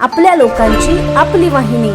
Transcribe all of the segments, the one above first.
आपल्या लोकांची आपली वाहिनी.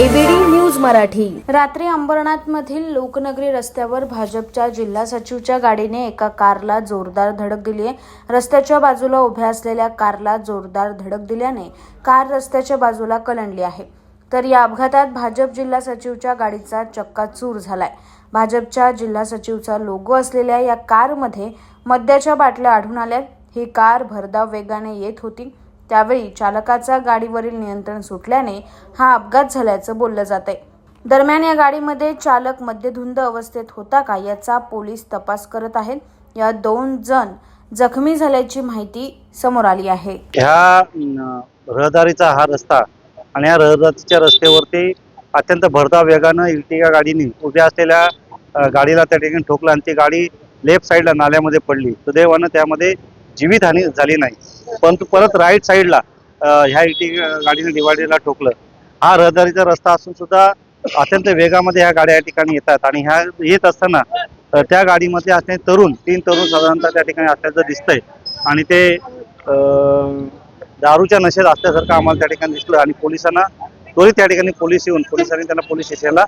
ABD news Marathi. रात्री अंबरनाथ मधील लोकनगरी रस्त्यावर भाजपच्या जिल्हा सचिवच्या गाडीने एका कारला जोरदार धडक दिली आहे. रस्त्याच्या बाजूला उभ्या असलेल्या कारला जोरदार धडक दिल्याने कार रस्त्याच्या बाजूला कलंडली आहे. तर या अपघातात भाजप जिल्हा सचिवच्या गाडीचा चक्काचूर झालाय. भाजपच्या जिल्हा सचिवचा लोगो असलेल्या या कारमध्ये मद्याच्या बाटल्या आढळून आल्या ही कार भरधाव वेगाने येत होती. त्यावेळी चालकाचा गाडीवरील नियंत्रण सुटल्याने हा अपघात झाल्याचं बोललं जात आहे दरम्यान या गाडीमध्ये चालक मद्यधुंद अवस्थेत होता का याचा पोलीस तपास करत आहेत. या दोन जण जखमी झाल्याची माहिती समोर आली आहे. ह्या रहदारीचा हा रस्ता आणि या रहदारीच्या रस्त्यावरती अत्यंत भरधाव वेगानं इल्टिगा गाडीने उभ्या असलेल्या गाडीला त्या ठिकाणी ठोकलं आणि ती गाडी लेफ्ट साईडला नाल्यामध्ये पडली. सुदैवानं त्यामध्ये जीवितहानी झाली नाही. परंतु परत राईट साईडला ह्या इटी गाडीने डिवायडरला ठोकलं. हा रहदारीचा रस्ता असून सुद्धा अत्यंत वेगामध्ये ह्या गाड्या या ठिकाणी येतात आणि ह्या येत असताना त्या गाडीमध्ये असणे तरुण तीन तरुण साधारणतः त्या ठिकाणी असल्याचं दिसतंय. आणि ते दारूच्या नशेत असल्यासारखं आम्हाला त्या ठिकाणी दिसलं आणि पोलिसांना त्वरित त्या ठिकाणी पोलीस येऊन पोलिसांनी त्यांना पोलीस स्टेशनला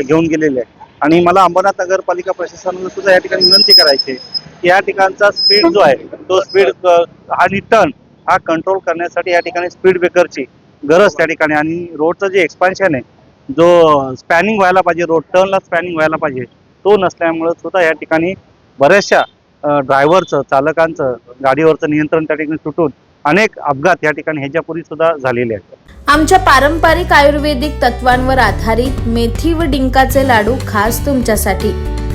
घेऊन गेलेले आहे आणि मला अंबरनाथ नगरपालिका प्रशासनाला सुद्धा या ठिकाणी विनंती करायची आहे. या ठिकाणचा स्पीड जो आहे तो स्पीड आणि टर्न हा कंट्रोल करण्यासाठी या ठिकाणी स्पीड ब्रेकरची गरज त्या ठिकाणी. आणि रोडचं जे एक्सपान्शन आहे जो स्पॅनिंग व्हायला पाहिजे रोड टर्नला स्पॅनिंग व्हायला पाहिजे तो नसल्यामुळं सुद्धा या ठिकाणी बऱ्याचशा ड्रायव्हरचं चालकांचं गाडीवरचं नियंत्रण त्या ठिकाणी सुटून अनेक अपघात या ठिकाणी ह्याच्यापूर्वी सुद्धा झालेले आहेत. आमच्या पारंपरिक आयुर्वेदिक तत्वांवर आधारित मेथी व डिंकाचे लाडू खास तुमच्यासाठी.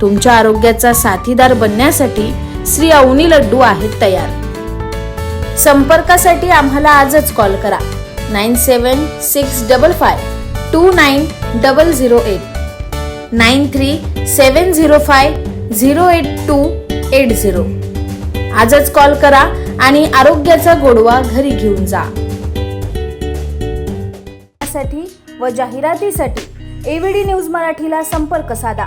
तुमच्या आरोग्याचा साथीदार बनण्यासाठी श्री अवनी लड्डू आहेत तयार. संपर्कासाठी आम्हाला आजच कॉल करा. Nine seven six double five two nine double zero eight. Nine three seven zero five zero eight two eight zero. आजच कॉल करा आणि आरोग्याचा गोडवा घरी घेऊन जा. साठी व जाहिरातीसाठी एव्हीडी न्यूज मराठीला संपर्क साधा.